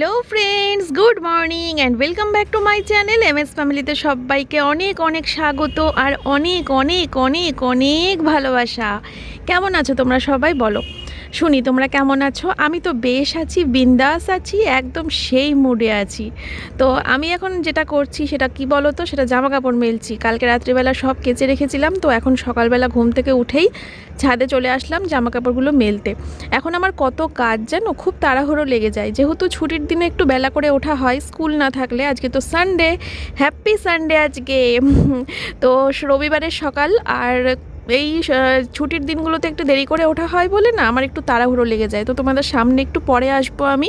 Hello friends good morning and welcome back to my channel M S ফ্যামিলিতে সবাইকে অনেক অনেক স্বাগত আর অনেক অনেক অনেক অনেক ভালোবাসা। কেমন আছো তোমরা সবাই? বলো। শুনি, তোমরা কেমন আছো? আমি তো বেশ আছি, বিন্দাস আছি, একদম সেই মুডে আছি। তো আমি এখন যেটা করছি, সেটা কি বলো তো সেটা জামা কাপড় মেলছি। কালকে রাত্রিবেলা সব কেচে রেখেছিলাম, তো এখন সকালবেলা ঘুম থেকে উঠেই ছাদে চলে আসলাম জামা কাপড়গুলো মেলতে। এখন আমার কত কাজ জানো? খুব তাড়াহুড়ো লেগে যায়। যেহেতু ছুটির দিনে একটু বেলা করে ওঠা হয়, স্কুল না থাকলে আজকে তো সানডে হ্যাপি সানডে আজকে। তো রবিবারের সকাল, আর এই ছুটির দিনগুলোতে একটু দেরি করে ওঠা হয় বলে না, আমার একটু তাড়াহুড়ো লেগে যায়। তো তোমাদের সামনে একটু পরে আসব আমি।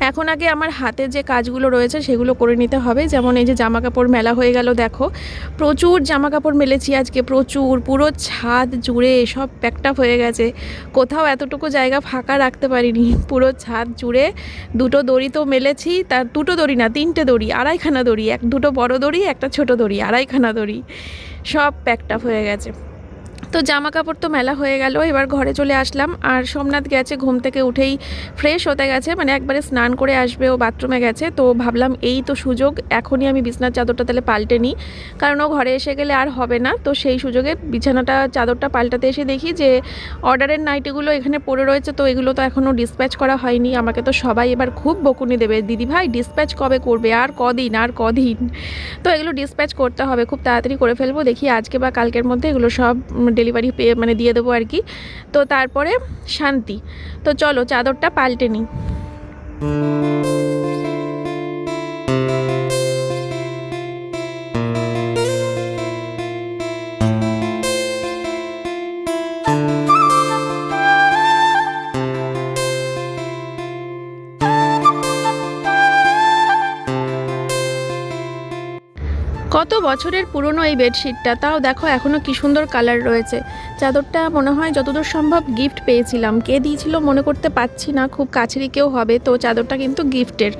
এখন আগে আমার হাতে যে কাজগুলো রয়েছে সেগুলো করে নিতে হবে। যেমন এই যে জামা কাপড় মেলা হয়ে গেল, দেখো। প্রচুর জামা কাপড় মেলেছি আজকে, প্রচুর। পুরো ছাদ জুড়ে সব প্যাকটাপ হয়ে গেছে। কোথাও এতটুকু জায়গা ফাঁকা রাখতে পারিনি। পুরো ছাদ জুড়ে দুটো দড়ি তো মেলেছি, তার দুটো দড়ি না, তিনটে দড়ি, আড়াইখানা দড়ি, এক দুটো বড় দড়ি, একটা ছোট দড়ি, আড়াইখানা দড়ি। সব প্যাকটাপ হয়ে গেছে। তো জামা কাপড় তো মেলা হয়ে গেল, এবার ঘরে চলে আসলাম। আর সোমনাথ গেছে ঘুম থেকে উঠেই ফ্রেশ হতে গেছে মানে একবারে স্নান করে আসবে, ও বাথরুমে গেছে। তো ভাবলাম এই তো সুযোগ, এখনই আমি বিছনার চাদরটা তাহলে পাল্টে নিই। কারণ ও ঘরে এসে গেলে আর হবে না, তো সেই সুযোগে বিছানাটা, চাদরটা পাল্টাতে এসে দেখি যে অর্ডারের নাইটিগুলো এখানে পড়ে রয়েছে, তো এগুলো তো এখনও ডিসপ্যাচ করা হয়নি। আমাকে তো সবাই এবার খুব বকুনি দেবে, দিদি ভাই ডিসপ্যাচ কবে করবে? আর কদিন আর কদিন? তো এগুলো ডিসপ্যাচ করতে হবে, খুব তাড়াতাড়ি করে ফেলব, দেখি আজকে বা কালকের মধ্যে এগুলো সব ডেলিভারি পেয়ে মানে দিয়ে দেবো আর কি। তো তারপরে শান্তি। তো চলো, চাদরটা পাল্টে নিই। বছরের পুরনো এই বেডশিটটা, তাও দেখো এখনও কি সুন্দর কালার রয়েছে। চাদরটা মনে হয় যতদূর সম্ভব গিফট পেয়েছিলাম। কে দিয়েছিল মনে করতে পারছি না, খুব কাছেরই কেউ হবে, তো চাদরটা কিন্তু গিফটের।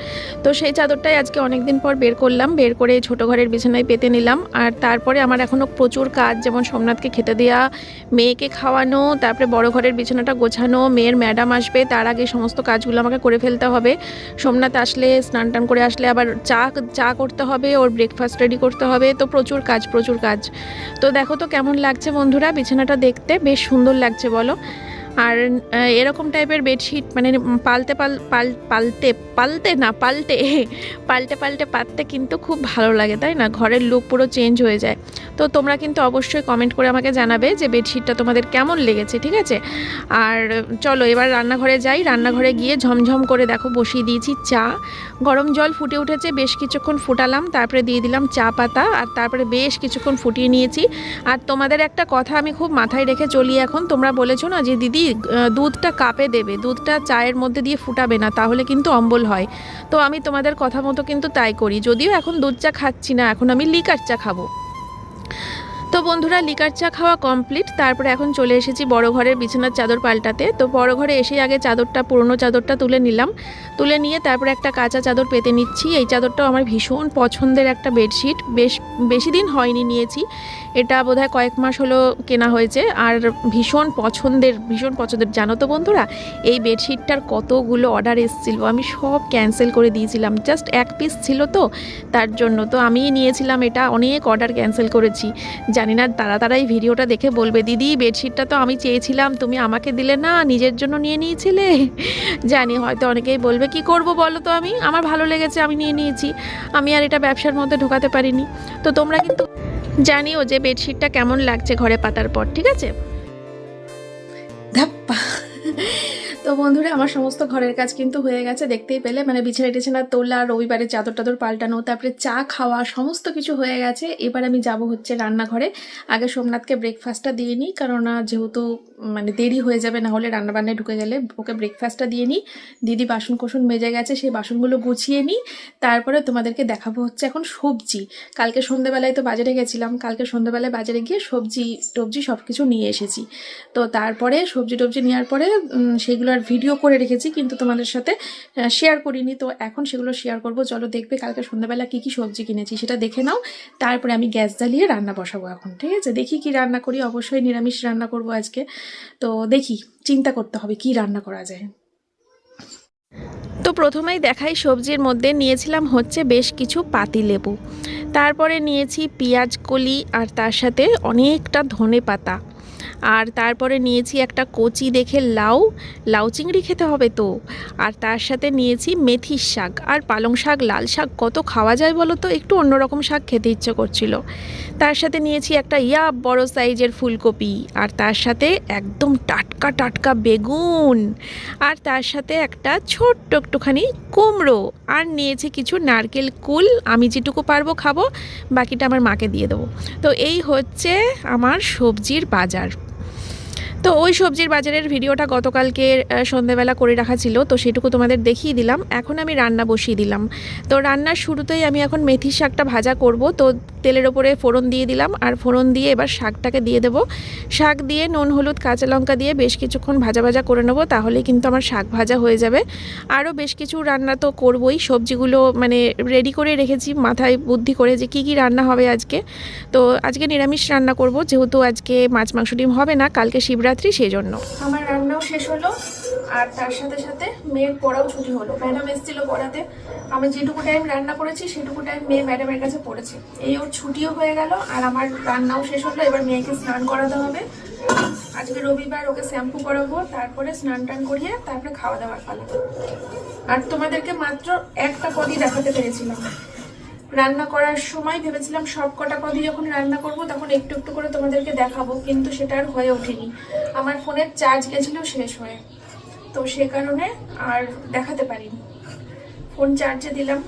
তো সেই চাদরটাই আজকে অনেক দিন পর বের করলাম, বের করে ছোটো ঘরের বিছানায় পেতে নিলাম। আর তারপরে আমার এখনও প্রচুর কাজ, যেমন সোমনাথকে খেতে দেওয়া মেয়েকে খাওয়ানো, তারপরে বড় ঘরের বিছানাটা গোছানো, মেয়ের ম্যাডাম আসবে, তার আগে সমস্ত কাজগুলো আমাকে করে ফেলতে হবে। সোমনাথ আসলে স্নান টান করে আসলে আবার চা চা করতে হবে, ওর ব্রেকফাস্ট রেডি করতে হবে তো প্রচুর কাজ প্রচুর কাজ। তো দেখো তো কেমন লাগছে বন্ধুরা, বিছানাটা দেখতে, বেশ সুন্দর লাগছে, বলো। আর এরকম টাইপের বেডশিট মানে পাল্টে পাল পাল পাল্টে পাল্টে না পাল্টে পাল্টে পাল্টে পাততে কিন্তু খুব ভালো লাগে, তাই না? ঘরের লুক পুরো চেঞ্জ হয়ে যায়। তো তোমরা কিন্তু অবশ্যই কমেন্ট করে আমাকে জানাবে যে বেডশিটটা তোমাদের কেমন লেগেছে, ঠিক আছে? আর চলো, এবার রান্নাঘরে যাই। রান্নাঘরে গিয়ে ঝমঝম করে দেখো, বসিয়ে দিয়েছি চা। গরম জল ফুটে উঠেছে, বেশ কিছুক্ষণ ফুটালাম, তারপরে দিয়ে দিলাম চা পাতা, আর তারপরে বেশ কিছুক্ষণ ফুটিয়ে নিয়েছি। আর তোমাদের একটা কথা আমি খুব মাথায় রেখে চলি এখন। তোমরা বলেছ না যে, দিদি দুধটা কাপে দেবে, দুধটা চায়ের মধ্যে দিয়ে ফুটাবে না, তাহলে কিন্তু অম্বল হয়। তো আমি তোমাদের কথা মতো কিন্তু তাই করি, যদিও এখন দুধ চা খাচ্ছি না, এখন আমি লিকার চা খাব। তো বন্ধুরা, লিকার চা খাওয়া কমপ্লিট, তারপরে এখন চলে এসেছি বড় ঘরের বিছানার চাদর পাল্টাতে। তো বড় ঘরে এসে আগে চাদরটা, পুরনো চাদরটা তুলে নিলাম। তুলে নিয়ে তারপরে একটা কাঁচা চাদর পেতে নিচ্ছি। এই চাদরটাও আমার ভীষণ পছন্দের একটা বেডশিট। বেশ, বেশি দিন হয়নি নিয়েছি। এটা বোধহয় কয়েক মাস হলো কেনা হয়েছে। আর ভীষণ পছন্দের ভীষণ পছন্দের। জানো তো বন্ধুরা, এই বেডশিটটার কতগুলো অর্ডার এসেছিল। আমি সব ক্যান্সেল করে দিয়েছিলাম। জাস্ট এক পিস ছিল তো, তার জন্য। তো আমিই নিয়েছিলাম এটা, অনেক অর্ডার ক্যান্সেল করেছি। জানি না তারা তারা এই ভিডিওটা দেখে বলবে, দিদি, বেডশিটটা তো আমি চেয়েছিলাম, তুমি আমাকে দিলে না, নিজের জন্য নিয়ে নিয়েছিলে? জানি, হয়তো অনেকেই বলবে, কি করব বলো তো আমি? আমার ভালো লেগেছে, আমি নিয়ে নিয়েছি। আমি আর এটা ব্যবসার মধ্যে ঢোকাতে পারিনি। তো তোমরা কিন্তু জানিও যে বেডশিটটা কেমন লাগছে ঘরে পাতার পর, ঠিক আছে? ধাপ্পা তো বন্ধুরা, আমার সমস্ত ঘরের কাজ কিন্তু হয়ে গেছে, দেখতেই পেলে। মানে বিছানা টিছানা তোলা, রবিবারে চাদর টাদর পাল্টানো, তারপরে চা খাওয়া, সমস্ত কিছু হয়ে গেছে। এবার আমি যাব হচ্ছে রান্নাঘরে। আগে সোমনাথকে ব্রেকফাস্টটা দিয়ে নিই, কারণ যেহেতু মানে দেরি হয়ে যাবে, না হলে রান্নাবান্নায় ঢুকে গেলে। ওকে ব্রেকফাস্টটা দিয়ে নিই। দিদি বাসন কোসন মেজে গেছে, সেই বাসনগুলো গুছিয়ে নিই। তারপরে তোমাদেরকে দেখাবো হচ্ছে এখন সবজি। কালকে সন্ধ্যেবেলায় তো বাজারে গেছিলাম। কালকে সন্ধ্যেবেলায় বাজারে গিয়ে সবজি, টবজি সব কিছু নিয়ে এসেছি। তো তারপরে সবজি টবজি নেওয়ার পরে সেগুলো আর ভিডিও করে রেখেছি, কিন্তু তোমাদের সাথে শেয়ার করিনি। তো এখন সেগুলো শেয়ার করব। চলো দেখবে কালকে সন্ধ্যাবেলা কী কী সবজি কিনেছি, সেটা দেখে নাও। তারপরে আমি গ্যাস জ্বালিয়ে রান্না বসাবো এখন, ঠিক আছে? দেখি কি রান্না করি। অবশ্যই নিরামিষ রান্না করব আজকে। তো দেখি চিন্তা করতে হবে কি রান্না করা যায়। তো প্রথমেই দেখাই সবজির মধ্যে নিয়েছিলাম হচ্ছে বেশ কিছু পাতিলেবু তারপরে নিয়েছি পেঁয়াজ কলি আর তার সাথে অনেকটা ধনে পাতা আর তারপরে নিয়েছি একটা কচি দেখে লাউ। লাউ চিংড়ি খেতে হবে তো। আর তার সাথে নিয়েছি মেথির শাক আর পালং শাক, লাল শাক, কত খাওয়া যায় বলো তো? একটু অন্যরকম শাক খেতে ইচ্ছে করছিল। তার সাথে নিয়েছি একটা, ইয়া, বড় সাইজের ফুলকপি। আর তার সাথে একদম টাটকা টাটকা বেগুন। আর তার সাথে একটা ছোট্ট একটুখানি কুমড়ো। আর নিয়েছি কিছু নারকেল কুল। আমি যেটুকু পারব খাব, বাকিটা আমার মাকে দিয়ে দেবো। তো এই হচ্ছে আমার সবজির বাজার। তো ওই সবজির বাজারের ভিডিওটা গতকালকে সন্ধেবেলা করে রাখা ছিল, তো সেটুকু তোমাদের দেখিয়ে দিলাম। এখন আমি রান্না বসিয়ে দিলাম। তো রান্নার শুরুতেই আমি এখন মেথির শাকটা ভাজা করব। তো তেলের ওপরে ফোড়ন দিয়ে দিলাম আর ফোড়ন দিয়ে এবার শাকটাকে দিয়ে দেবো। শাক দিয়ে নুন, হলুদ, কাঁচা লঙ্কা দিয়ে বেশ কিছুক্ষণ ভাজা ভাজা করে নেব, তাহলেই কিন্তু আমার শাক ভাজা হয়ে যাবে। আরও বেশ কিছু রান্না তো করবই, সবজিগুলো মানে রেডি করে রেখেছি, মাথায় বুদ্ধি করে যে কী কী রান্না হবে আজকে। তো আজকে নিরামিষ রান্না করব, যেহেতু আজকে মাছ, মাংস, ডিম হবে না, কালকে শিবরাত্রি সেই জন্য আমার রান্নাও শেষ হলো, আর তার সাথে সাথে মেয়ের পড়াও ছুটি হলো। ম্যাডাম এসেছিল পড়াতে। আমি যেটুকু টাইম রান্না করেছি, সেটুকু টাইম মেয়ে ম্যাডামের কাছে পড়েছে। এই ওর ছুটিও হয়ে গেল আর আমার রান্নাও শেষ হলো, এবার মেয়েকে স্নান করাতে হবে। আজকে রবিবার ওকে শ্যাম্পু করাবো, তারপরে স্নান টান করিয়ে তারপরে খাওয়া দাওয়ার পালা। আর তোমাদেরকে মাত্র একটা পদই দেখাতে পেরেছিলাম। রান্না করার সময় ভেবেছিলাম সব কটা পদই যখন রান্না করব, তখন একটু একটু করে তোমাদেরকে দেখাবো, কিন্তু সেটা আর হয়ে ওঠেনি। আমার ফোনের চার্জ গেছিল শেষ হয়ে। তো সে কারণে আর দেখাতে পারিনি। ফোন চার্জে দিলাম।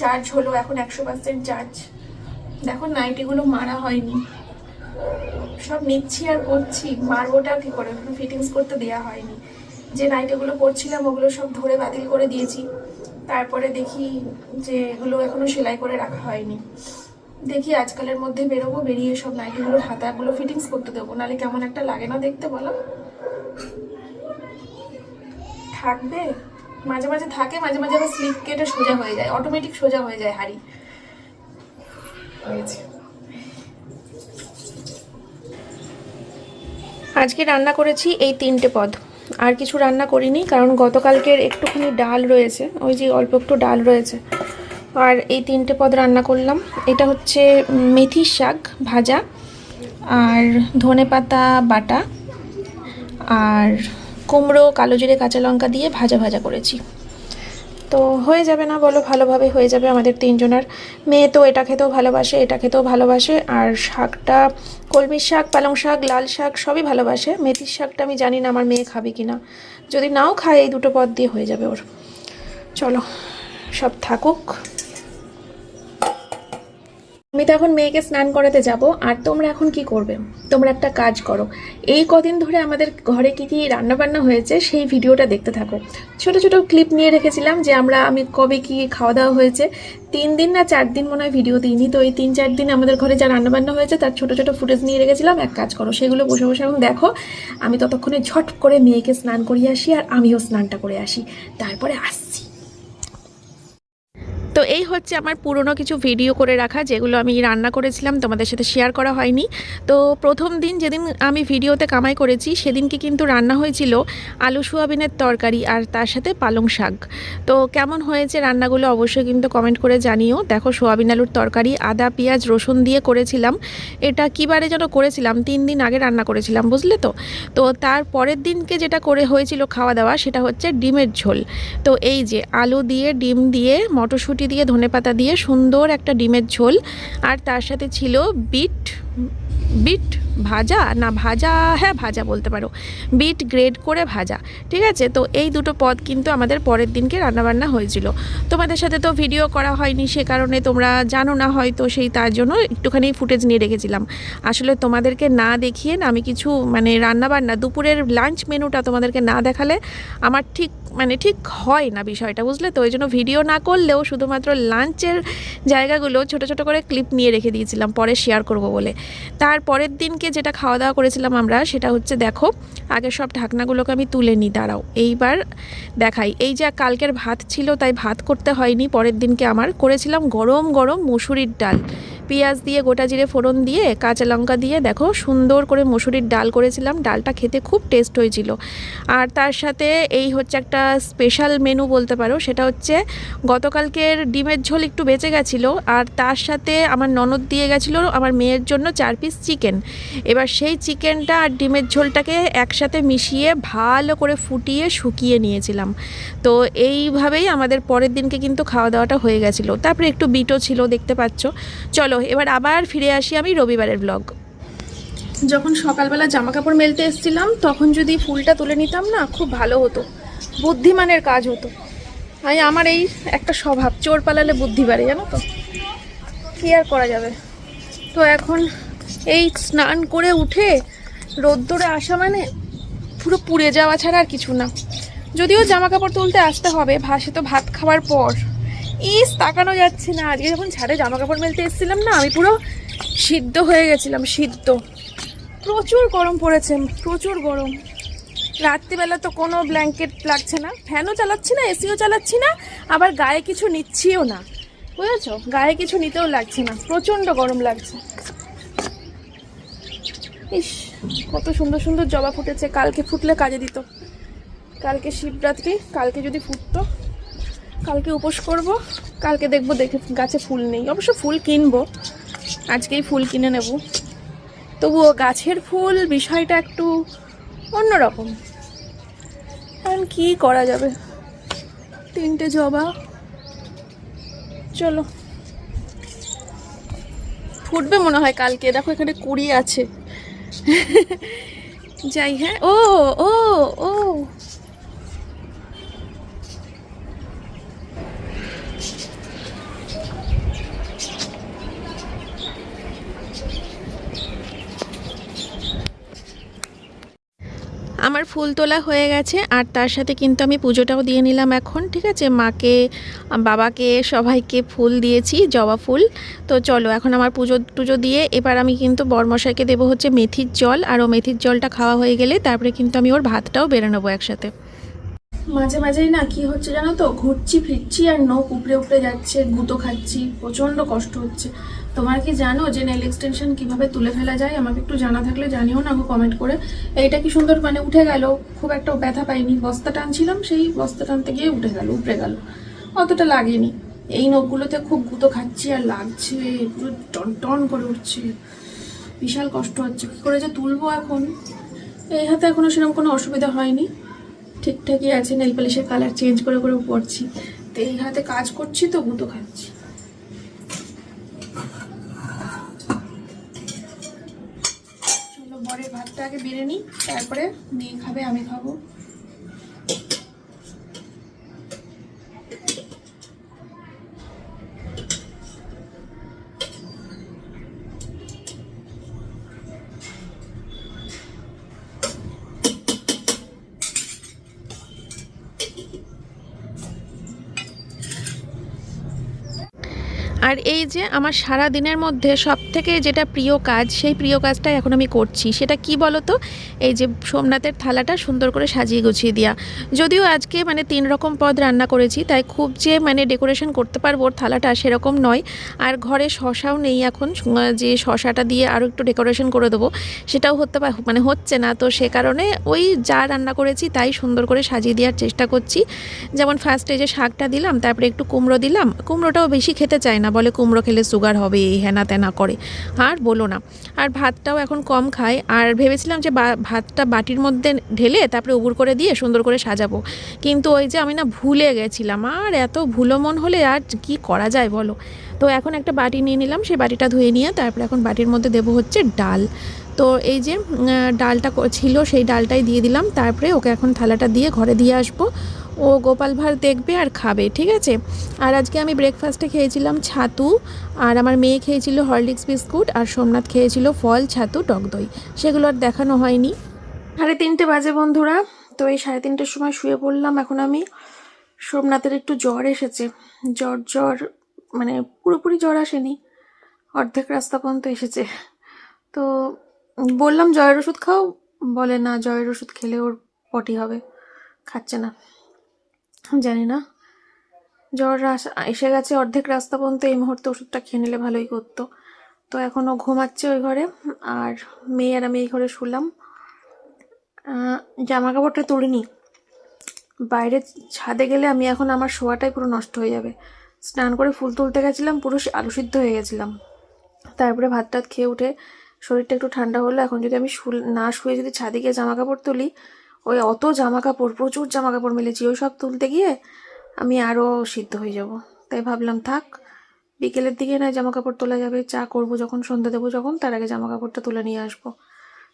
চার্জ হলো এখন একশো পার্সেন্ট চার্জ। দেখো নাইটিগুলো মারা হয়নি। সব নিচ্ছি আর করছি, মারবোটা কি করে? ফিটিংস করতে দেওয়া হয়নি। যে নাইটিগুলো পরছিলাম, ওগুলো সব ধরে বাতিল করে দিয়েছি। তারপরে দেখি যে এগুলো এখনও সেলাই করে রাখা হয়নি। দেখি আজকালের মধ্যে বেরোবো, বেরিয়ে সব নাইটিগুলোর হাতাগুলো ফিটিংস করতে দেবো। নাহলে কেমন একটা লাগে না দেখতে, বলো? থাকবে? মাঝে মাঝে থাকে, মাঝে মাঝে আবার স্লিপ কেটে সোজা হয়ে যায় অটোমেটিক সোজা হয়ে যায় হাড়ি। আজকে রান্না করেছি এই তিনটে পদ। আর কিছু রান্না করিনি, কারণ গতকালকের একটুখানি ডাল রয়েছে, ওই যে অল্প একটু ডাল রয়েছে। আর এই তিনটে পদ রান্না করলাম। এটা হচ্ছে মেথির শাক ভাজা, আর ধনে পাতা বাটা, আর কুমড়ো, কালো জিরে, কাঁচা লঙ্কা দিয়ে ভাজা ভাজা করেছি। তো হয়ে যাবে না বলো, ভালোভাবে হয়ে যাবে। আমাদের তিনজনের মেয়ে তো এটা খেতেও ভালোবাসে, এটা খেতেও ভালোবাসে। আর শাকটা কলমির শাক, পালং শাক, লাল শাক সবই ভালোবাসে। মেথির শাকটা আমি জানি না আমার মেয়ে খাবে কি না যদি নাও খায়, এই দুটো পদ দিয়ে হয়ে যাবে ওর। চলো, সব থাকুক। আমি তো এখন মেয়েকে স্নান করাতে যাব, আর তোমরা এখন কি করবে? তোমরা একটা কাজ করো। এই কদিন ধরে আমাদের ঘরে কি কি রান্না বান্না হয়েছে, সেই ভিডিওটা দেখতে থাকো। ছোট ছোট ক্লিপ নিয়ে রেখেছিলাম যে আমরা, আমি কবে কি খাওয়া দাওয়া হয়েছে। তিন দিন না চার দিন মনে হয় ভিডিও দিইনি, তো এই তিন চার দিন আমাদের ঘরে যা রান্না বান্না হয়েছে, তার ছোট ছোট ফুটেজ নিয়ে রেখেছিলাম। এক কাজ করো, সেগুলো বসে বসে এখন দেখো। আমি ততক্ষণে ঝট করে মেয়েকে স্নান করিয়ে আসি, আর আমিও স্নানটা করে আসি। তারপরে আসছি। তো এই হচ্ছে আমার পুরনো কিছু ভিডিও করে রাখা, যেগুলো আমি রান্না করেছিলাম, তোমাদের সাথে শেয়ার করা হয়নি। তো প্রথম দিন যেদিন আমি ভিডিওতে কামাই করেছি, সেদিনকে কিন্তু রান্না হয়েছিল আলু সোয়াবিনের তরকারি আর তার সাথে পালং শাক। তো কেমন হয়েছে রান্নাগুলো অবশ্যই কিন্তু কমেন্ট করে জানিও। দেখো, সোয়াবিন আলুর তরকারি, আদা, পেঁয়াজ, রসুন দিয়ে করেছিলাম। এটা কিবারে যেন করেছিলাম, তিন দিন আগে রান্না করেছিলাম, বুঝলে তো? তো তার পরের দিনকে যেটা করে হয়েছিল খাওয়া দাওয়া সেটা হচ্ছে ডিমের ঝোল। তো এই যে আলু দিয়ে, ডিম দিয়ে মটরশুঁটি দিয়ে ধনেপাতা দিয়ে সুন্দর একটা ডিমের ঝোল। আর তার সাথে ছিল বিট বিট ভাজা? না, ভাজা হ্যাঁ ভাজা বলতে পারো। বিট গ্রেড করে ভাজা, ঠিক আছে? তো এই দুটো পদ কিন্তু আমাদের পরের দিনকে রান্নাবান্না হয়েছিল। তোমাদের সাথে তো ভিডিও করা হয়নি, সে কারণে তোমরা জানো না হয়তো, সেই তার জন্য একটুখানি ফুটেজ নিয়ে রেখেছিলাম। আসলে তোমাদেরকে না দেখিয়ে না আমি কিছু মানে রান্নাবান্না, দুপুরের লাঞ্চ মেনুটা তোমাদেরকে না দেখালে আমার ঠিক মানে ঠিক হয় না বিষয়টা, বুঝলে তো? ওই জন্য ভিডিও না করলেও শুধুমাত্র লাঞ্চের জায়গাগুলো ছোট ছোট করে ক্লিপ নিয়ে রেখে দিয়েছিলাম, পরে শেয়ার করব বলে। তার পরের দিনকে যেটা খাওয়া দাওয়া করেছিলাম আমরা, সেটা হচ্ছে দেখো, আগে সব ঢাকনাগুলোকে আমি তুলে নিই, দাঁড়াও, এইবার দেখাই। এই যে কালকের ভাত ছিল, তাই ভাত করতে হয়নি, পরের দিনকে আমার করেছিলাম গরম গরম মুসুরির ডাল। পেঁয়াজ দিয়ে, গোটা জিরে ফোড়ন দিয়ে, কাঁচা লঙ্কা দিয়ে, দেখো সুন্দর করে মুসুরির ডাল করেছিলাম। ডালটা খেতে খুব টেস্ট হয়েছিল। আর তার সাথে এই হচ্ছে একটা স্পেশাল মেনু বলতে পারো, সেটা হচ্ছে গতকালকের ডিমের ঝোল একটু বেঁচে গেছিল, আর তার সাথে আমার ননদ দিয়ে গেছিল আমার মেয়ের জন্য চার পিস চিকেন। এবার সেই চিকেনটা আর ডিমের ঝোলটাকে একসাথে মিশিয়ে ভালো করে ফুটিয়ে শুকিয়ে নিয়েছিলাম। তো এইভাবেই আমাদের পরের দিনকে কিন্তু খাওয়া দাওয়াটা হয়ে গেছিল। তারপরে একটু বিটও ছিল, দেখতে পাচ্ছ। চলো এবার আবার ফিরে আসি আমি রবিবারের ব্লগ যখন সকালবেলা জামা কাপড় মেলতে এসেছিলাম, তখন যদি ফুলটা তুলে নিতাম না, খুব ভালো হতো। বুদ্ধিমানের কাজ হতো। আমি, আমার এই একটা স্বভাব, চোর পালালে বুদ্ধি বাড়ে, জানো তো? কী আর করা যাবে? তো এখন এই স্নান করে উঠে রোদ্দুরে আসা মানে পুরো পুড়ে যাওয়া ছাড়া আর কিছু না। যদিও জামা কাপড় তুলতে আসতে হবে, ভাসে তো ভাত খাওয়ার পর। ইস, তাকানো যাচ্ছে না। আজকে যখন ছাড়ে জামা কাপড় মেলতে এসেছিলাম না, আমি পুরো সিদ্ধ হয়ে গেছিলাম, সিদ্ধ। প্রচুর গরম পড়েছে, প্রচুর গরম। রাত্রিবেলা তো কোনো ব্ল্যাঙ্কেট লাগছে না। ফ্যানও চালাচ্ছি না এসিও চালাচ্ছি না, আবার গায়ে কিছু নিচ্ছিও না। বুঝেছ? গায়ে কিছু নিতেও লাগছে না, প্রচণ্ড গরম লাগছে। ইস, কত সুন্দর সুন্দর জবা ফুটেছে, কালকে ফুটলে কাজে দিত। কালকে শিবরাত্রি, কালকে যদি ফুটতো কালকে উপোস করব। কালকে দেখব, দেখে গাছে ফুল নেই। অবশ্য ফুল কিনবো। আজকেই ফুল কিনে নেব। তবুও গাছের ফুল বিষয়টা একটু অন্যরকম। এখন কি করা যাবে? তিনটে জবা। চলো। ফুটবে মনে হয় কালকে। দেখো এখানে কুড়ি আছে। যাই হ্যাঁ? ও ও ও আমার ফুল তোলা হয়ে গেছে আর তার সাথে কিন্তু আমি পুজোটাও দিয়ে নিলাম এখন, ঠিক আছে? মাকে, বাবাকে, সবাইকে ফুল দিয়েছি, জবা ফুল। তো চলো, এখন আমার পুজো, টুজো দিয়ে এবার আমি কিন্তু বরমশাইকে দেবো হচ্ছে মেথির জল আর ও মেথির জলটা খাওয়া হয়ে গেলে তারপরে কিন্তু আমি ওর ভাতটাও বেড়ে নেব একসাথে। মাঝে মাঝেই না কি হচ্ছে জানো তো? ঘুরছি, ফিরছি আর নখ উপড়ে উপড়ে যাচ্ছে, গুঁতো খাচ্ছি, প্রচণ্ড কষ্ট হচ্ছে। তোমার কি জানো যে নেল এক্সটেনশন কীভাবে তুলে ফেলা যায়? আমাকে একটু জানা থাকলে জানিও না গো কমেন্ট করে। এইটা কি সুন্দর মানে উঠে গেল? খুব একটা ব্যথা পাইনি। বস্তা টানছিলাম, সেই বস্তা টানতে গিয়ে উঠে গেল, উপড়ে গেল। অতটা লাগেনি। এই নখগুলোতে খুব গুঁতো খাচ্ছি আর লাগছে, পুরো টন টন করে উঠছে। বিশাল কষ্ট হচ্ছে। কী করে যে তুলবো এখন? এই হাতে এখনও সেরকম কোনো অসুবিধা হয়নি। ঠিকঠাকই আছে নেল পালিশের কালার চেঞ্জ করে করে পড়ছি তো এই হাতে কাজ করছি তো, গুঁতো খাচ্ছি চলো বরের ভাতটা আগে বেড়ে নিই তারপরে মেয়ে খাবে আমি খাব। আর এই যে আমার সারা দিনের মধ্যে সব থেকে যেটা প্রিয় কাজ, সেই প্রিয় কাজটাই এখন আমি করছি। সেটা কি বলো তো এই যে সোমনাথের থালাটা সুন্দর করে সাজিয়ে গুছিয়ে দেওয়া যদিও আজকে মানে তিন রকম পদ রান্না করেছি, তাই খুব যে মানে ডেকোরেশন করতে পারব থালাটা সেরকম নয়। আর ঘরে শশাও নেই এখন যে শশাটা দিয়ে আরও একটু ডেকোরেশন করে দেবো, সেটাও হতে মানে হচ্ছে না। তো সে কারণে ওই যা রান্না করেছি তাই সুন্দর করে সাজিয়ে দেওয়ার চেষ্টা করছি। যেমন ফার্স্টে যে শাকটা দিলাম, তারপরে একটু কুমড়ো দিলাম। কুমড়োটাও বেশি খেতে চায় না, বলে কুমড়ো খেলে সুগার হবে, এই হ্যানা ত্যানা করে। আর বলো না। আর ভাতটাও এখন কম খায় আর ভেবেছিলাম যে ভাতটা বাটির মধ্যে ঢেলে তারপরে উগুর করে দিয়ে সুন্দর করে সাজাবো। কিন্তু ওই যে আমি না ভুলে গেছিলাম। আর এত ভুলো মন হলে আর কি করা যায় বলো? তো এখন একটা বাটি নিয়ে নিলাম। সেই বাটিটা ধুয়ে নিয়ে তারপরে এখন বাটির মধ্যে দেবো হচ্ছে ডাল। তো এই যে ডালটা ছিল সেই ডালটাই দিয়ে দিলাম। তারপরে ওকে এখন থালাটা দিয়ে ঘরে দিয়ে আসব। ও গোপাল ভাঁড় দেখবে আর খাবে, ঠিক আছে? আর আজকে আমি ব্রেকফাস্টে খেয়েছিলাম ছাতু, আর আমার মেয়ে খেয়েছিল হরলিক্স বিস্কুট, আর সোমনাথ খেয়েছিল ফল, ছাতু, টক দই। সেগুলো আর দেখানো হয়নি। সাড়ে তিনটে বাজে বন্ধুরা, তো এই সাড়ে তিনটের সময় শুয়ে পড়লাম। এখন আমি সোমনাথের একটু জ্বর এসেছে। জ্বর জ্বর মানে পুরোপুরি জ্বর আসেনি। অর্ধেক রাস্তা পর্যন্ত এসেছে। তো বললাম, জয়ের ওষুধ খাও? বলে, না, জয়ের ওষুধ খেলে ওর পটি হবে, খাচ্ছে না। জানি না জ্বর এসে গেছে অর্ধেক রাস্তা পর্যন্ত, এই মুহূর্তে ওষুধটা খেয়ে নিলে ভালোই করতো। তো এখনও ঘুমাচ্ছে ওই ঘরে, আর মেয়ে আর আমি এই ঘরে শুলাম। জামা কাপড়টা তুলিনি। বাইরে ছাদে গেলে আমি এখন আমার শোয়াটাই পুরো নষ্ট হয়ে যাবে। স্নান করে ফুল তুলতে গেছিলাম, পুরো আলু সিদ্ধ হয়ে গেছিলাম। তারপরে ভাত টাত খেয়ে উঠে শরীরটা একটু ঠান্ডা হলো। এখন যদি আমি শুল, না শুয়ে যদি ছাদে গিয়ে জামা কাপড় তুলি ওই অত জামা কাপড় প্রচুর জামা কাপড় মেলেছি, ওই সব তুলতে গিয়ে আমি আরও সিদ্ধ হয়ে যাব। তাই ভাবলাম, থাক, বিকেলের দিকে না জামা কাপড় তোলা যাবে, চা করব যখন, সন্ধ্যা দেবো যখন, তার আগে জামা কাপড়টা তুলে নিয়ে আসব।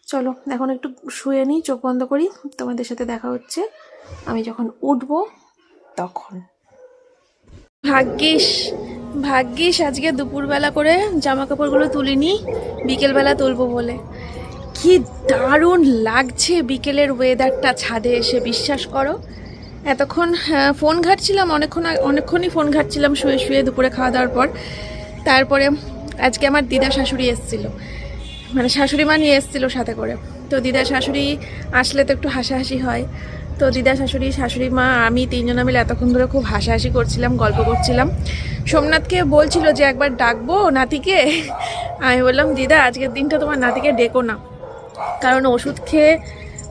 চলো, এখন একটু শুয়ে নিই, চোখ বন্ধ করি, তোমাদের সাথে দেখা হচ্ছে। আমি যখন উঠবো, তখন। ভাগ্যিস ভাগ্যিস, আজকে দুপুরবেলা করে জামা কাপড়গুলো তুলিনি, বিকেলবেলা তুলবো বলে। কি দারুণ লাগছে বিকেলের ওয়েদারটা ছাদে এসে, বিশ্বাস করো। এতক্ষণ ফোন ঘাটছিলাম, অনেকক্ষণ অনেকক্ষণই ফোন ঘাটছিলাম, শুয়ে শুয়ে দুপুরে খাওয়া দাওয়ার পর। তারপরে আজকে আমার দিদা শাশুড়ি এসেছিল। মানে শাশুড়ি মা নিয়ে এসেছিল সাথে করে। তো দিদা শাশুড়ি আসলে তো একটু হাসাহাসি হয়। তো দিদা শাশুড়ি শাশুড়ি মা, আমি তিনজনা মিলে এতক্ষণ ধরে খুব হাসাহাসি করছিলাম, গল্প করছিলাম। সোমনাথকে বলছিল যে একবার ডাকবো নাতিকে। আমি বললাম, দিদা, আজকের দিনটা তোমার নাতিকে ডেকো না। কারণ ওষুধ খেয়ে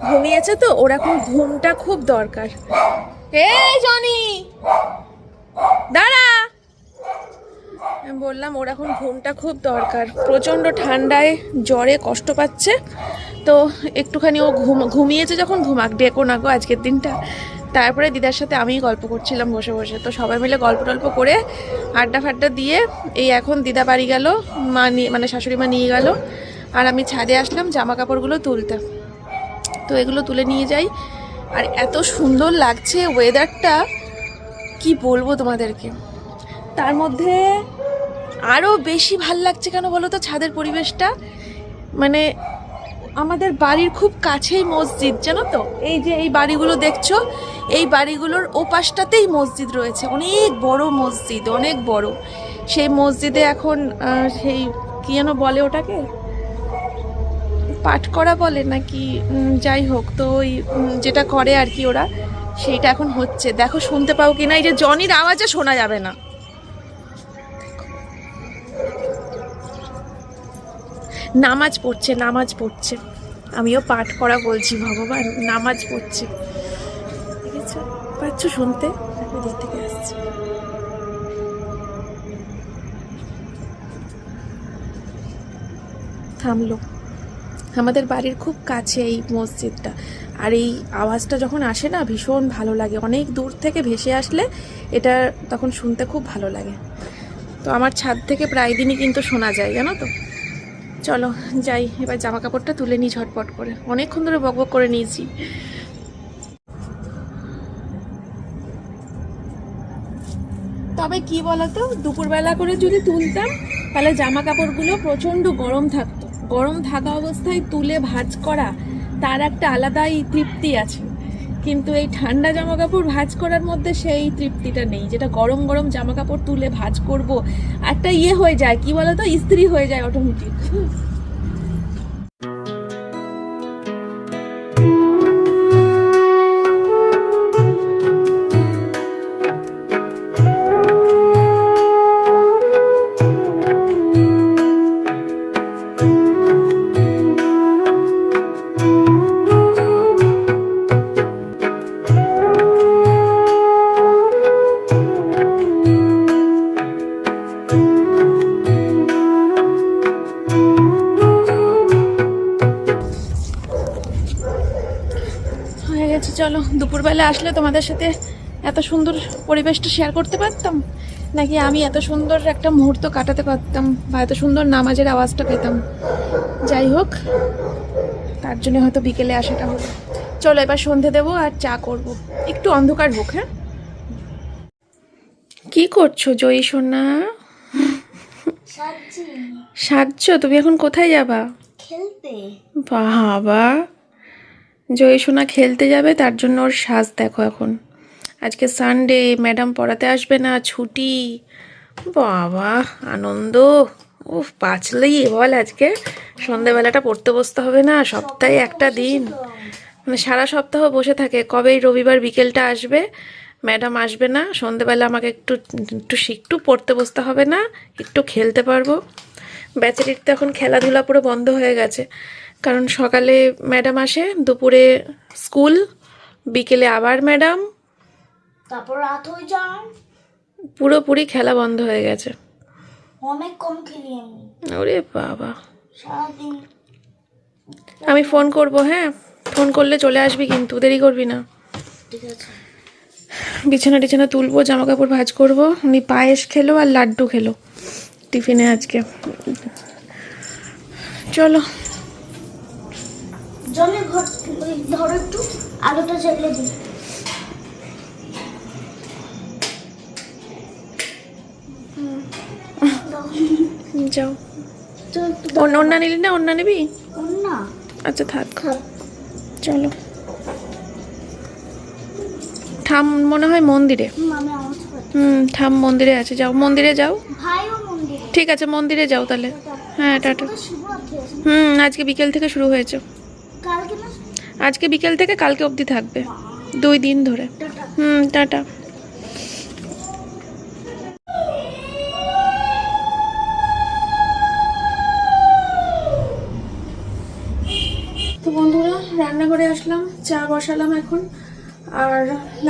ঘুমিয়েছে তো, ওর এখন ঘুমটা খুব দরকার। এই, জনি! দাঁড়া! আমি বললাম, ওর এখন ঘুমটা খুব দরকার। প্রচণ্ড ঠান্ডায় জ্বরে কষ্ট পাচ্ছে। তো একটুখানি ও ঘুম, ঘুমিয়েছে যখন, ঘুমাক, ডেকো না গো আজকের দিনটা। তারপরে দিদার সাথে আমিই গল্প করছিলাম বসে বসে। তো সবাই মিলে গল্প টল্প করে আড্ডা ফাড্ডা দিয়ে এই এখন দিদা বাড়ি গেল, মা নিয়ে মানে শাশুড়ি মা নিয়ে গেল। আর আমি ছাদে আসলাম জামা কাপড়গুলো তুলতে। তো এগুলো তুলে নিয়ে যাই। আর এত সুন্দর লাগছে ওয়েদারটা কি বলব তোমাদেরকে? তার মধ্যে আরও বেশি ভালো লাগছে কেন বলো তো ছাদের পরিবেশটা? মানে আমাদের বাড়ির খুব কাছেই মসজিদ, জানো তো? এই যে এই বাড়িগুলো দেখছ, এই বাড়িগুলোর ওপাশটাতেই মসজিদ রয়েছে। অনেক বড় মসজিদ, অনেক বড়। সেই মসজিদে এখন সেই কি যেন বলে ওটাকে? পাঠ করা বলে নাকি? যাই হোক, তো ওই যেটা করে আর কি ওরা, সেইটা এখন হচ্ছে। দেখো, শুনতে পাও কিনা? এই যে জনির আওয়াজে শোনা যাবে না। নামাজ পড়ছে নামাজ পড়ছে। আমিও পাঠ করা বলছি, ভগবান, নামাজ পড়ছে। পাচ্ছ শুনতে? থেকে আসছে। থামলো। আমাদের বাড়ির খুব কাছে এই মসজিদটা। আর এই আওয়াজটা যখন আসে না, ভীষণ ভালো লাগে। অনেক দূর থেকে ভেসে আসলে এটা তখন শুনতে খুব ভালো লাগে। তো আমার ছাদ থেকে প্রায় দিনই কিন্তু শোনা যায়, জানো তো? চলো, যাই, এবার জামা কাপড়টা তুলে নিই ঝটপট করে। অনেকক্ষণ ধরে বকবক করে নিয়েছি। তবে কি বলতো, দুপুরবেলা করে যদি তুলতাম, তাহলে জামা কাপড়গুলো প্রচণ্ড গরম থাকতো। গরম থাকা অবস্থায় তুলে ভাজ করা, তার একটা আলাদাই তৃপ্তি আছে। কিন্তু এই ঠান্ডা জামা কাপড় ভাজ করার মধ্যে সেই তৃপ্তিটা নেই। যেটা গরম গরম জামা কাপড় তুলে ভাজ করব, একটা ইয়ে হয়ে যায়, কি বলতো? ইস্ত্রি হয়ে যায় অটোমেটিক দুপুরবেলা আসলে তোমাদের সাথে এত সুন্দর পরিবেশটা শেয়ার করতে পারতাম? নাকি আমি এত সুন্দর একটা মুহূর্ত কাটাতে পারতাম বা এত সুন্দর নামাজের আওয়াজটা পেতাম? যাই হোক তার জন্য হয়তো বিকেলে আসাটা হলো। চলো এবার সন্ধে দেবো আর চা করব। একটু অন্ধকার হোক হ্যাঁ? কি করছ জয়ী সোনা? সাজি সাজছো? তুমি এখন কোথায় যাবা? খেলতে। বাবা জয়ী সোনা খেলতে যাবে, তার জন্য ওর সাজ দেখো এখন। আজকে সানডে ম্যাডাম পড়াতে আসবে না, ছুটি। বাবা, আনন্দ। উফ, বাঁচলেই বল আজকে। সন্ধেবেলাটা পড়তে বসতে হবে না, সপ্তাহে একটা দিন। মানে সারা সপ্তাহ বসে থাকে। কবে এই রবিবার বিকেলটা আসবে ম্যাডাম আসবে না। সন্ধেবেলা আমাকে একটু একটু একটু পড়তে বসতে হবে না, একটু খেলতে পারব। ব্যাচারির তো এখন খেলাধুলা পুরো বন্ধ হয়ে গেছে। কারণ সকালে ম্যাডাম আসে দুপুরে স্কুল বিকেলে আবার ম্যাডাম। তারপর রাত হয়ে যায়। পুরোপুরি খেলা বন্ধ হয়ে গেছে। অনেক কম খেলি আমি। ওরে বাবা। সারাদিন। আমি ফোন করব হ্যাঁ? ফোন করলে চলে আসবি কিন্তু দেরি করবি না। ঠিক আছে। বিছানা টিছানা তুলবো জামা কাপড় ভাজ করব উনি পায়েস খেলো আর লাড্ডু খেলো। টিফিনে আজকে। চলো। জলে ধরো একটু আলোটা জ্বালিয়ে দিই। যাও। অন্য নিলি না? অন্য নিবি? আচ্ছা থাক। চলো। ঠাম মনে হয় মন্দিরে। হুম, ঠাম মন্দিরে আছে। যাও মন্দিরে যাও। ঠিক আছে মন্দিরে যাও তাহলে। হ্যাঁ টাটা। হুম আজকে বিকেল থেকে শুরু হয়েছে। আজকে বিকেল থেকে কালকে অবধি থাকবে। দুই দিন ধরে। Hmm, tata. তো বন্ধুরা, রান্নাঘরে আসলাম, চা বসালাম এখন। আর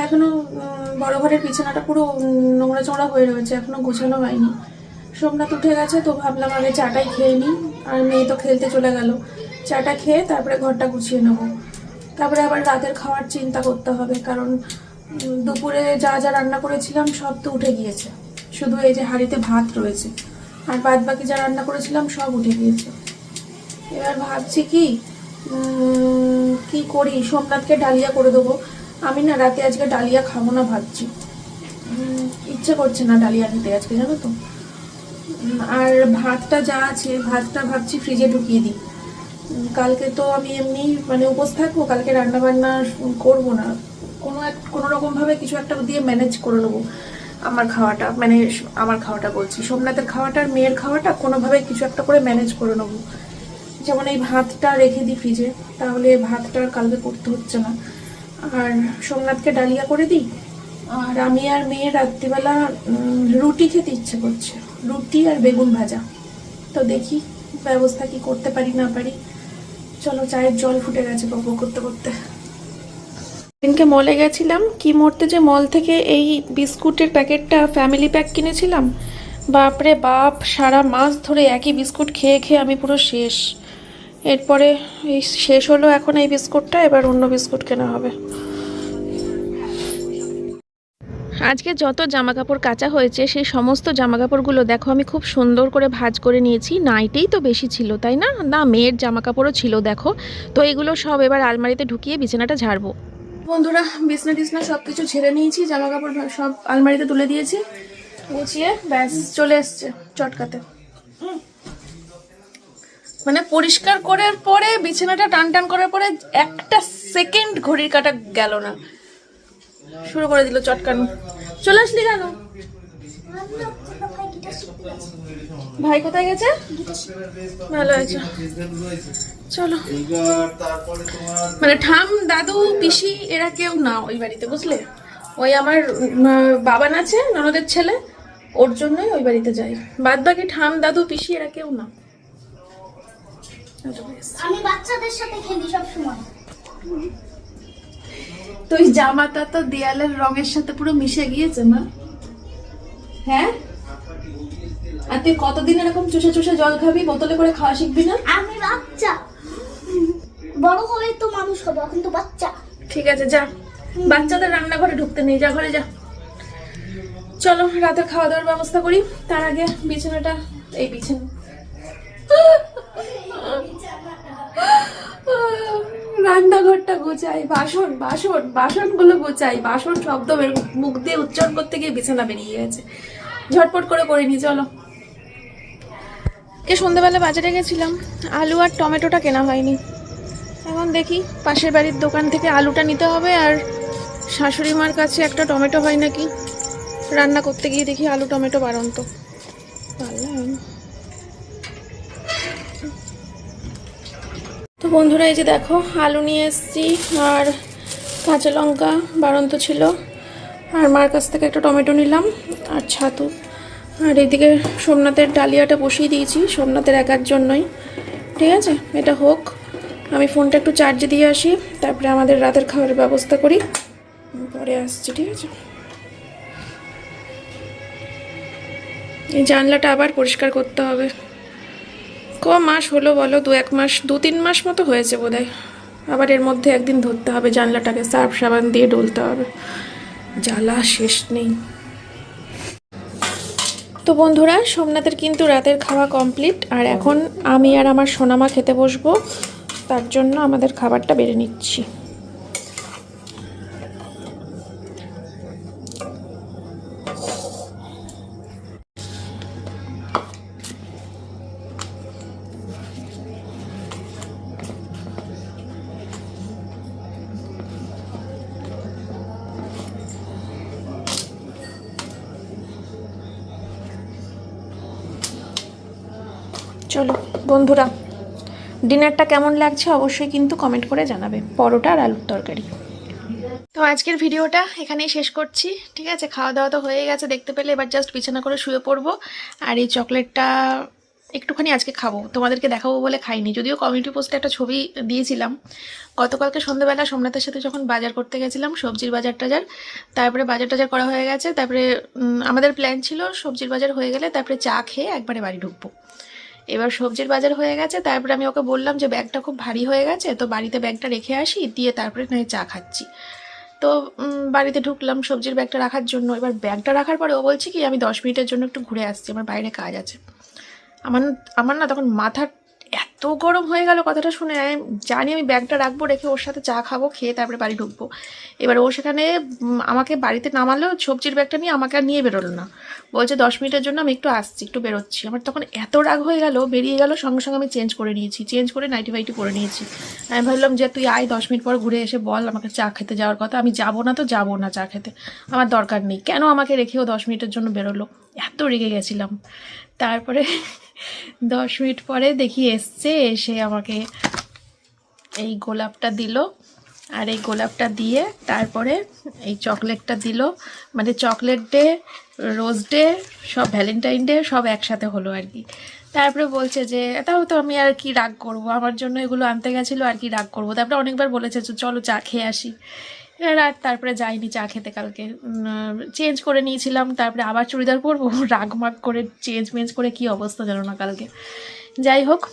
এখনও বড় ঘরের বিছানাটা পুরো নোংরা চোংরা হয়ে রয়েছে, এখনও গোছানো হয়নি। সোমনাথ উঠে গেছে, তো ভাবলাম আগে চাটাই খেয়ে নিই। আর মেয়ে তো খেলতে চলে গেল। চাটা খেয়ে তারপরে ঘরটা গুছিয়ে নেব। তারপরে আবার রাতের খাওয়ার চিন্তা করতে হবে, কারণ দুপুরে যা যা রান্না করেছিলাম সব তো উঠে গিয়েছে। শুধু এই যে হাঁড়িতে ভাত রয়েছে, আর বাদ বাকি যা রান্না করেছিলাম সব উঠে গিয়েছে। এবার ভাবছি কি কি করি? সোমনাথকে ডালিয়া করে দেবো। আমি না রাতে আজকে ডালিয়া খাব না ভাবছি। ইচ্ছে করছে না ডালিয়া খেতে আজকে, জানো তো? আর ভাতটা যা আছে, ভাতটা ভাবছি ফ্রিজে ঢুকিয়ে দিই। কালকে তো আমি এমনি মানে উপোস থাকব, কালকে রান্না বান্না করব না। কোনো এক, কোনো রকম ভাবে কিছু একটা দিয়ে ম্যানেজ করে নেব। আমার খাওয়াটা মানে আমার খাওয়াটা বলছি। সোমনাথের খাওয়াটা আর মেয়ের খাওয়াটা কোনোভাবে কিছু একটা করে ম্যানেজ করে নেব। যেমন এই ভাতটা রেখে দিই ফ্রিজে তাহলে ভাতটা আর কালকে করতে হচ্ছে না। আর সোমনাথকে ডালিয়া করে দিই। আর আমি আর মেয়ে রাত্রিবেলা রুটি খেতে ইচ্ছে করছে। রুটি আর বেগুন ভাজা। তো দেখি ব্যবস্থা কি করতে পারি না পারি। চলো, চায়ের জল ফুটে গেছে গল্প করতে করতে। দিনকে মলে গেছিলাম, কি মরতে যে মল থেকে এই বিস্কুটের প্যাকেটটা ফ্যামিলি প্যাক কিনেছিলাম? বাপরে বাপ, সারা মাস ধরে একই বিস্কুট খেয়ে খেয়ে আমি পুরো শেষ। এরপরে এই শেষ হলো এখন এই বিস্কুটটা, এবার অন্য বিস্কুট কেনা হবে। আজকে যত জামা কাপড় কাচা হয়েছে, সেই সমস্ত জামা কাপড়গুলো দেখো, আমি খুব সুন্দর করে ভাঁজ করে নিয়েছি। নাইটেই তো বেশি ছিল, তাই না? না, মেয়ের জামা কাপড়ও ছিল, দেখো। তো এগুলো সব এবার আলমারিতে ঢুকিয়ে বিছানাটা ঝাড়বো। বন্ধুরা, বিছনা টিছনা সব কিছু ছেড়ে নিয়েছি জামা কাপড় সব আলমারিতে তুলে দিয়েছি। গুছিয়ে, ব্যাস, চলে এসছে চটকাতে। মানে পরিষ্কার করার পরে, বিছানাটা টান টান করার পরে একটা সেকেন্ড ঘড়ির কাটা গেল না। শুরু করে দিল চটকানো। চলে আসলি কেন? ভাই কোথায় গেছে? ভালো আছে। চলো। মানে ঠাম দাদু, পিসি, এরা কেউ না ওই বাড়িতে, বুঝলে? ওই আমার বাবান আছে, ননদের ছেলে। ওর জন্যই ওই বাড়িতে যাই। বাদ বাকি ঠাম দাদু, পিসি, এরা কেউ না। আমি বাচ্চাদের সাথে খেলি সব সময় তুই জামাটা তো দেয়ালের রঙের সাথে পুরো মিশে গিয়েছে মা। হ্যাঁ? আর তুই কতদিন এরকম চুষে চুষে জল খাবি? বোতলে করে খাওয়া শিখবি না? আমি বাচ্চা। বড় হলে তো মানুষ হবে এখন তো বাচ্চা। ঠিক আছে যা। বাচ্চাদের রান্নাঘরে ঢুকতে নেই যা ঘরে যা। চলো রাতে খাওয়া দাওয়ার ব্যবস্থা করি। তার আগে বিছানাটা এই বিছানা। রান্নাঘরটা গোছাই, বাসন বাসন, বাসনগুলো গোছাই, বাসন শব্দ মুখ দিয়ে উচ্চারণ করতে গিয়ে বিছানা বেরিয়ে গেছে। ঝটপট করে করে নি, চলো। কে সন্ধ্যেবেলা বাজারে গেছিলাম, আলু আর টমেটোটা কেনা হয়নি। এখন দেখি, পাশের বাড়ির দোকান থেকে আলুটা নিতে হবে আর শাশুড়ি মার কাছে একটা টমেটো হয় নাকি। রান্না করতে গিয়ে দেখি আলু টমেটো বাড়ন্ত। পারলাম। বন্ধুরা, এই যে দেখো, আলু নিয়ে এসেছি, আর কাঁচা লঙ্কা বাড়ন্ত ছিল। আর মার কাছ থেকে একটা টমেটো নিলাম, আর ছাতু। আর এদিকে সোমনাথের ডালিয়াটা বসিয়ে দিয়েছি, সোমনাথের একার জন্যই ঠিক আছে? এটা হোক। আমি ফোনটা একটু চার্জে দিয়ে আসি, তারপরে আমাদের রাতের খাবারের ব্যবস্থা করি। পরে আসছি, ঠিক আছে? এই জানলাটা আবার পরিষ্কার করতে হবে। ক মাস হলো বলো, দু এক মাস, দু তিন মাস মতো হয়েছে বোধহয়। আবার এর মধ্যে একদিন ধরতে হবে জানলাটাকে, সার্ফ সাবান দিয়ে ডলতে হবে। জ্বালা শেষ নেই। তো বন্ধুরা, সোমনাথের কিন্তু রাতের খাওয়া কমপ্লিট আর এখন আমি আর আমার সোনামা খেতে বসবো, তার জন্য আমাদের খাবারটা বেড়ে নিচ্ছি। বন্ধুরা, ডিনারটা কেমন লাগছে অবশ্যই কিন্তু কমেন্ট করে জানাবে, পরোটা আর আলুর তরকারি। তো আজকের ভিডিওটা এখানেই শেষ করছি, ঠিক আছে? খাওয়া দাওয়া তো হয়ে গেছে, দেখতে পেলে এবার জাস্ট বিছানা করে শুয়ে পড়ব, আর এই চকলেটটা একটুখানি আজকে খাব, তোমাদেরকে দেখাবো বলে খাইনি, যদিও কমিউনিটি পোস্টে একটা ছবি দিয়েছিলাম। গতকালকে সন্ধ্যাবেলা সোমনাথের সাথে যখন বাজার করতে গেছিলাম, সবজির বাজার টাজার, তারপরে বাজার টাজার করা হয়ে গেছে, তারপরে আমাদের প্ল্যান ছিল সবজির বাজার হয়ে গেলে তারপরে চা খেয়ে একবারে বাড়ি ঢুকবো। এবার সবজির বাজার হয়ে গেছে, তারপরে আমি ওকে বললাম যে ব্যাগটা খুব ভারী হয়ে গেছে, তো বাড়িতে ব্যাগটা রেখে আসি, দিয়ে তারপরে নয় চা খাচ্ছি। তো বাড়িতে ঢুকলাম, সবজির ব্যাগটা রাখার জন্য। এবার ব্যাগটা রাখার পরে ও বলছে কি, আমি দশ মিনিটের জন্য একটু ঘুরে আসছি, আমার বাইরে কাজ আছে। আমার আমার না তখন মাথা এত গরম হয়ে গেল কথাটা শুনে, আমি জানি আমি ব্যাগটা রাখব, রেখে ওর সাথে চা খাব, খেয়ে তারপরে বাড়ি ঢুকবো। এবার ও সেখানে আমাকে বাড়িতে নামালো, সবজির ব্যাগটা নিয়ে আমাকে আর নিয়ে বেরোলো না। বলছে, দশ মিনিটের জন্য আমি একটু আসছি, একটু বেরোচ্ছি। আমার তখন এত রাগ হয়ে গেল, বেরিয়ে গেল, সঙ্গে সঙ্গে আমি চেঞ্জ করে নিয়েছি, চেঞ্জ করে নাইটি ফাইটি করে নিয়েছি। আমি ভাবলাম যে, তুই আয়, দশ মিনিট পর ঘুরে এসে বল আমাকে চা খেতে যাওয়ার কথা। আমি যাব না তো যাব না চা খেতে। আমার দরকার নেই। কেন আমাকে রেখেও দশ মিনিটের জন্য বেরোলো? এত রেগে গেছিলাম। তারপরে দশ মিনিট পরে দেখি এসছে, এসে আমাকে এই গোলাপটা দিল। আর এই গোলাপটা দিয়ে তারপরে এই চকলেটটা দিল। মানে চকলেট ডে, রোজ ডে, সব ভ্যালেন্টাইন ডে, সব একসাথে হলো আর কি। তারপরে বলছে যে, তাও তো আমি আর কি রাগ করব? আমার জন্য এগুলো আনতে গেছিল, আর কি রাগ করব? তারপরে অনেকবার বলেছে চলো চা খেয়ে আসি। আর তারপরে যাইনি চা খেতে কালকে। চেঞ্জ করে নিয়েছিলাম, তারপরে আবার চুড়িদার পরবো। রাগ মাগ করে চেঞ্জ মেঞ্জ করে কি অবস্থা জানো না কালকে। যাই হোক,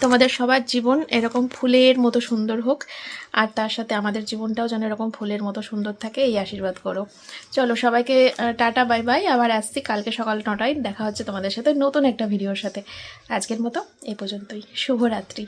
তোমাদের সবার জীবন এরকম ফুলের মতো সুন্দর হোক, আর তার সাথে আমাদের জীবনটাও যেন এরকম ফুলের মতো সুন্দর থাকে, এই আশীর্বাদ করো। চলো, সবাইকে টাটা বাই বাই আবার আসছি কালকে সকাল নটায়। দেখা হচ্ছে তোমাদের সাথে নতুন একটা ভিডিওর সাথে। আজকের মতো এই পর্যন্তই। শুভরাত্রি।